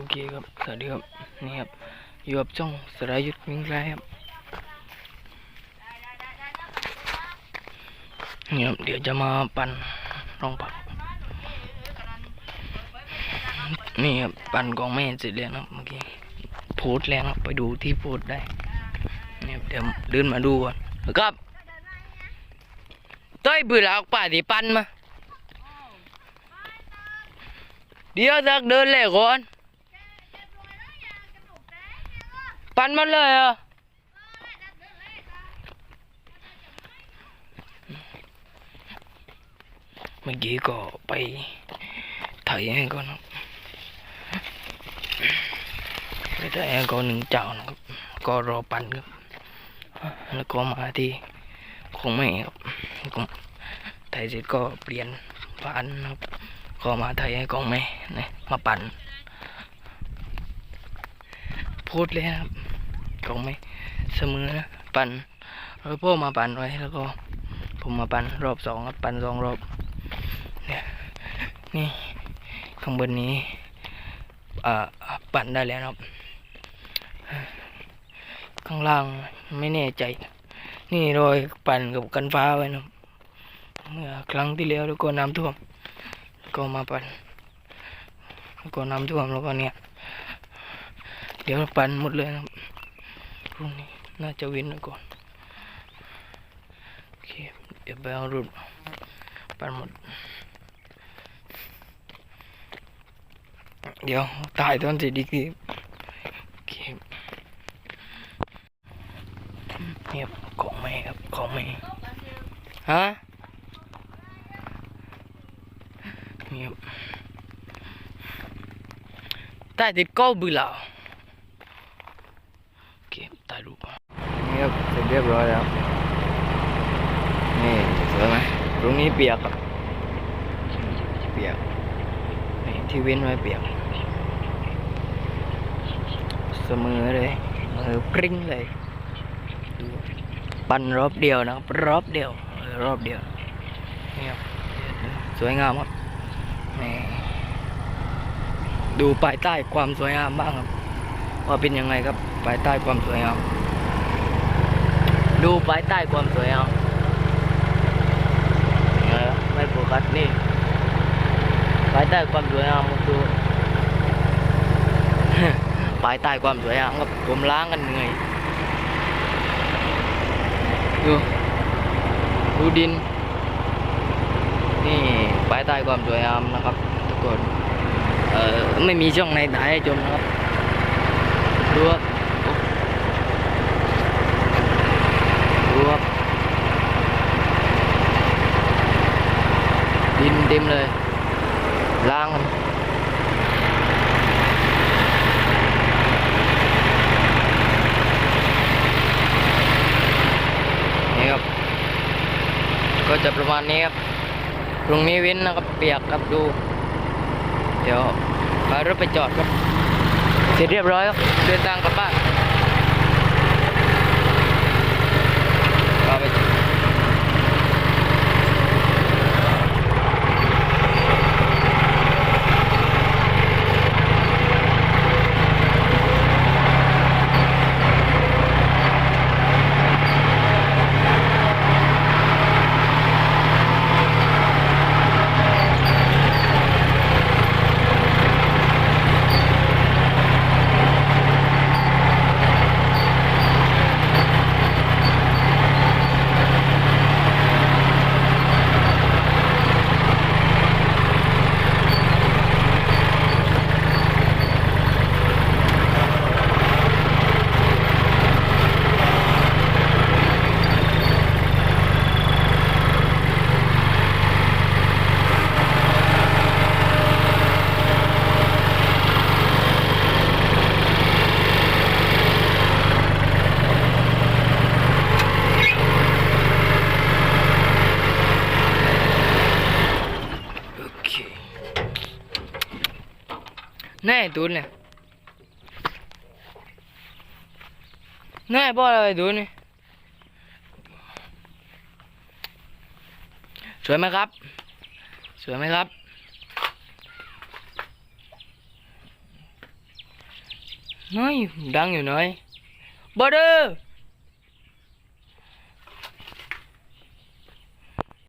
อเคครับ สวัสดีครับ นี่ครับ อยู่กับช่องสรายุทธวิ่งไล่ครับนี่ครับ เดี๋ยวจะมาปั่นรองผักนี่ครับ ปั่นกองแม่เสร็จแล้วนะเมื่อกี้ โพสแล้วครับ ไปดูที่โพสได้นี่ครับเดี๋ยวเดินมาดูก่อนครับต้อยเบื่อแล้วป่าที่ปั่นมา เดี๋ยวสักเดินเลยก่อน ปั่นมาเลยอะเมื่อกี้ก็ไปถ่ายให้ก่อนครับไปถ่ายให้ก่อนหนึ่งเจ้านะครับ ก็รอปั่นครับ แล้วก็มาที่คงไม่ครับก็ถ่ายเสร็จก็เปลี่ยนผ่านครับ ก็มาถ่ายให้กองแม่นะมาปั่นพูดเลยครับ กองแม่เสมอนะปั่นแล้วพ่อมาปั่นไว้แล้วก็ผมมาปั่นรอบสองครับปั่นสองรอบเนี่ยนี่ข้างบนนี้อ่าปั่นได้แล้วครับ ข้างล่างไม่แน่ใจ นี่รอยปั่นกับกันฟ้าไว้นะเมื่อครั้งที่แล้วแล้วก็น้ำท่วมก็มาปั่นแล้วก็น้ำท่วมแล้วก็เนี่ย เดี๋ยวปั่นหมดเลยครับ พรุ่งนี้น่าจะเว้นไว้ก่อนโอเคเดี๋ยวไปเอารถปั่นหมด เดี๋ยวถ่ายตอนสร็จดีกีโอเคเนี่ยบของแม่ครับของแม่ฮะเนี่ครับใต้ติดก็บือแล้วโอเคถ่ายรูปมา นี่ครับเสร็จเรียบร้อยแล้วนี่สวยไหมตรงนี้เปียกครับเปียกนี่ที่เว้นไว้เปียกเสมอเลยมือปริ้งเลย ปั่นรอบเดียวนะครับรอบเดียวรอบเดียวนี่ครับสวยงามครับนี่ดูปลายใต้ความสวยงามบ้างครับว่าเป็นยังไงครับปลายใต้ความสวยงาม ดูปลายใต้ความสวยงามเออไม่โฟกัสนี่ปลายใต้ความสวยงามดูปลายใต้ความสวยงามครับผมล้างกันเหนื่อยดูดูดิน นี่ปลายใต้ความสวยงามนะครับทุกคนเออไม่มีช่องในไหนให้ชมนะครับดูครับดูครับดิน เต็มเลย ล้างกันนี่ครับ ก็จะประมาณนี้ครับตรงนี้เว้นนะครับเปียกครับดู เดี๋ยวพารถไปจอดครับ เสร็จเรียบร้อยครับ เดินทางกลับบ้าน แน่ดูเนี่ยแน่บ่ออะไรดูนเนี่สวยไหมครับ สวยไหมครับ น้อยดังอยู่น้อยบอเดอร์